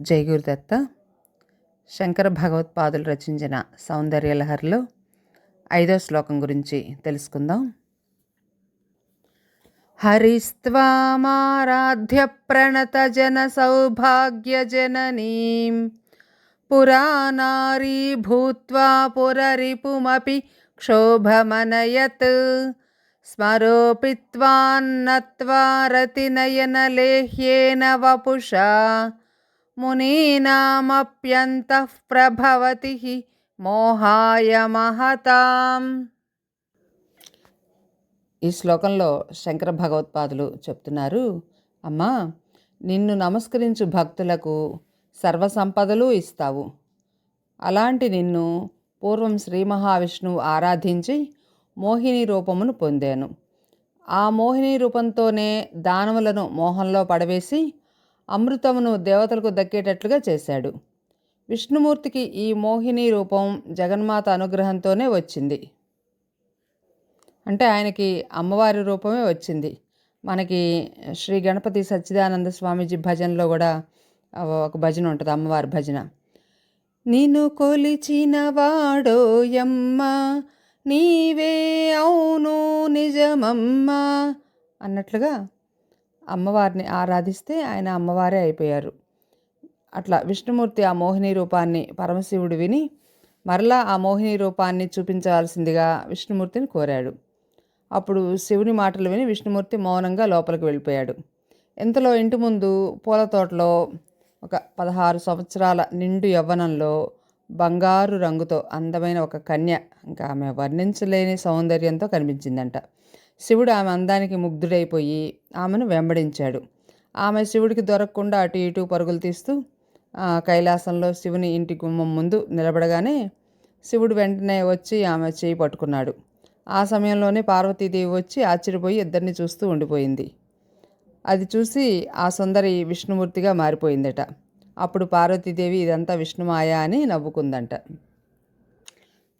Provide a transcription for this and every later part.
జయగురుదత్త శంకర భగవత్పాదులు రచించిన సౌందర్యలహరిలో ఐదో శ్లోకం గురించి తెలుసుకుందాం. హరిస్వామారాధ్య ప్రణత జన సౌభాగ్య పురానారీ భూత్వా పురరిపుమపి క్షోభమనయత్ స్మరోపిత్వాన్నత్వా రతినయనలేహ్యేన వపుషా మునీనామప్యంతః ప్రభవతి మోహాయ మహతాం ఈ శ్లోకంలో శంకర భగవత్పాదులు చెప్తున్నారు అమ్మా నిన్ను నమస్కరించు భక్తులకు సర్వసంపదలు ఇస్తావు. అలాంటి నిన్ను పూర్వం శ్రీ మహావిష్ణువు ఆరాధించి మోహిని రూపమును పొందాను. ఆ మోహిని రూపంతోనే దానవులను మోహంలో పడవేసి అమృతమును దేవతలకు దక్కేటట్లుగా చేశాడు. విష్ణుమూర్తికి ఈ మోహిని రూపం జగన్మాత అనుగ్రహంతోనే వచ్చింది. అంటే ఆయనకి అమ్మవారి రూపమే వచ్చింది. మనకి శ్రీ గణపతి సచ్చిదానంద స్వామీజీ భజనలో కూడా ఒక భజన ఉంటుంది అమ్మవారి భజన. నేను కొలిచిన వాడోయమ్మ నీవే అవును నిజమమ్మ అన్నట్లుగా అమ్మవారిని ఆరాధిస్తే ఆయన అమ్మవారే అయిపోయారు. అట్లా విష్ణుమూర్తి ఆ మోహిని రూపాన్ని పరమశివుడు విని మరలా ఆ మోహిని రూపాన్ని చూపించవలసిందిగా విష్ణుమూర్తిని కోరాడు. అప్పుడు శివుని మాటలు విని విష్ణుమూర్తి మౌనంగా లోపలికి వెళ్ళిపోయాడు. ఇంతలో ఇంటి ముందు పూల తోటలో ఒక పదహారు సంవత్సరాల నిండు యవ్వనంలో బంగారు రంగుతో అందమైన ఒక కన్య ఇంకా ఆమె వర్ణించలేని సౌందర్యంతో కనిపించిందంట. శివుడు ఆమె అందానికి ముగ్ధుడైపోయి ఆమెను వెంబడించాడు. ఆమె శివుడికి దొరకకుండా అటు ఇటు పరుగులు తీస్తూ కైలాసంలో శివుని ఇంటి గుమ్మం ముందు నిలబడగానే శివుడు వెంటనే వచ్చి ఆమె చేయి పట్టుకున్నాడు. ఆ సమయంలోనే పార్వతీదేవి వచ్చి ఆశ్చర్యపోయి ఇద్దరిని చూస్తూ ఉండిపోయింది. అది చూసి ఆ సుందరి విష్ణుమూర్తిగా మారిపోయిందట. అప్పుడు పార్వతీదేవి ఇదంతా విష్ణుమాయ అని నవ్వుకుందంట.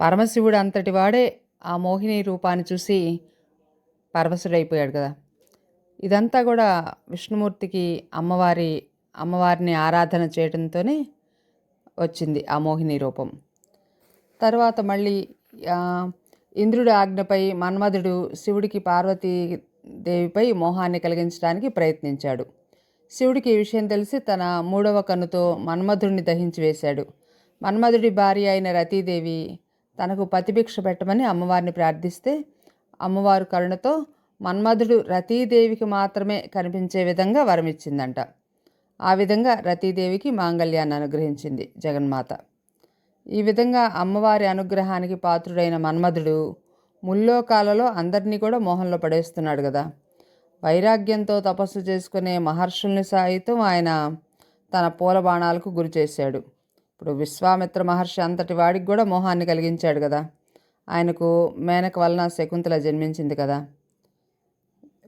పరమశివుడు అంతటి వాడే ఆ మోహిని రూపాన్ని చూసి పరవశుడైపోయాడు కదా. ఇదంతా కూడా విష్ణుమూర్తికి అమ్మవారి అమ్మవారిని ఆరాధన చేయడంతోనే వచ్చింది ఆ మోహిని రూపం. తర్వాత మళ్ళీ ఇంద్రుడి ఆజ్ఞపై మన్మధుడు శివుడికి పార్వతీ దేవిపై మోహాన్ని కలిగించడానికి ప్రయత్నించాడు. శివుడికి ఈ విషయం తెలిసి తన మూడవ కన్నుతో మన్మధుడిని దహించి వేశాడు. మన్మధుడి భార్య అయిన రతీదేవి తనకు పతిభిక్ష పెట్టమని అమ్మవారిని ప్రార్థిస్తే అమ్మవారు కరుణతో మన్మధుడు రతీదేవికి మాత్రమే కనిపించే విధంగా వరమిచ్చిందంట. ఆ విధంగా రతీదేవికి మాంగళ్యాన్ని అనుగ్రహించింది జగన్మాత. ఈ విధంగా అమ్మవారి అనుగ్రహానికి పాత్రుడైన మన్మధుడు ముల్లోకాలలో అందరినీ కూడా మోహంలో పడేస్తున్నాడు కదా వైరాగ్యంతో తపస్సు చేసుకునే మహర్షుల్ని సైతం ఆయన తన పూల బాణాలకు గురి చేశాడు. ఇప్పుడు విశ్వామిత్ర మహర్షి అంతటి వాడికి కూడా మోహాన్ని కలిగించాడు కదా ఆయనకు మేనక వలన శకుంతల జన్మించింది కదా.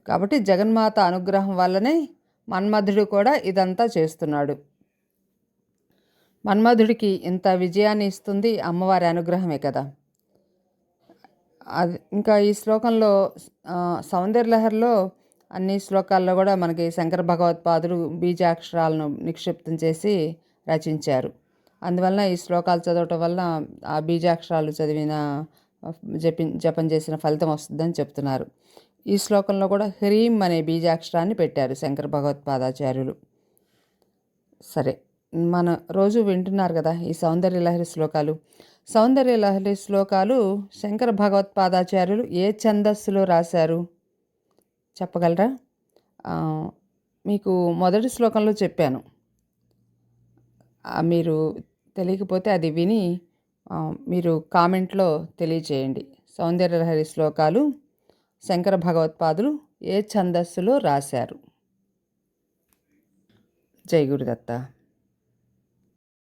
కాబట్టి జగన్మాత అనుగ్రహం వల్లనే మన్మధుడు కూడా ఇదంతా చేస్తున్నాడు. మన్మధుడికి ఇంత విజయాన్ని ఇస్తుంది అమ్మవారి అనుగ్రహమే కదా. అది ఇంకా ఈ శ్లోకంలో సౌందర్యలహరిలో అన్ని శ్లోకాల్లో కూడా మనకి శంకర భగవత్పాదులు బీజాక్షరాలను నిక్షిప్తం చేసి రచించారు. అందువలన ఈ శ్లోకాలు చదవటం వల్ల ఆ బీజాక్షరాలు చదివిన జపి జపం చేసిన ఫలితం వస్తుందని చెప్తున్నారు. ఈ శ్లోకంలో కూడా హ్రీం అనే బీజాక్షరాన్ని పెట్టారు శంకర భగవత్పాదాచార్యులు. సరే మన రోజు వింటున్నారు కదా ఈ సౌందర్య లహరి శ్లోకాలు. సౌందర్య లహరి శ్లోకాలు శంకర భగవత్పాదాచార్యులు ఏ ఛందస్సులో రాశారు? చెప్పగలరా? మీకు మొదటి శ్లోకంలో చెప్పాను. మీరు తెలియకపోతే అది విని మీరు కామెంట్లో తెలియచేయండి. సౌందర్యలహరి శ్లోకాలు శంకర భగవత్పాదులు ఏ ఛందస్సులో రాశారు? జై గురుదత్త.